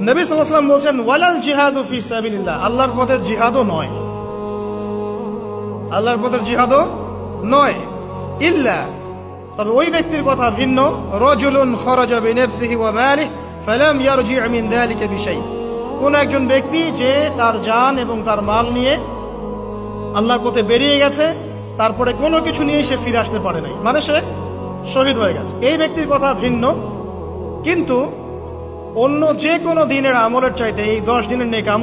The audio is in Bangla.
নবী সাল্লাম বলছেন, ওয়ালাল জিহাদু ফি সাবিলিল্লাহ। আল্লাহর পথের জিহাদও নয়। আল্লাহর পথের জিহাদও নয়। ইল্লা, তবে ওই ব্যক্তির কথা ভিন্ন। রজুলুন খরজা বিনাফসিহি ওয়া মালিহি ফালাম ইয়ারজি মিন যালিকা বিশাই। কোন একজন ব্যক্তি যে তার জান এবং তার মাল নিয়ে আল্লাহর পথে বেরিয়ে গেছে, তারপরে কোনো কিছু নিয়ে সে ফিরে আসতে পারে নাই। মানে সে শহীদ হয়ে গেছে। এই ব্যক্তির কথা ভিন্ন। কিন্তু অন্য যে কোনো দিনের আমলের চাইতে এই দশ দিনের নেক আমল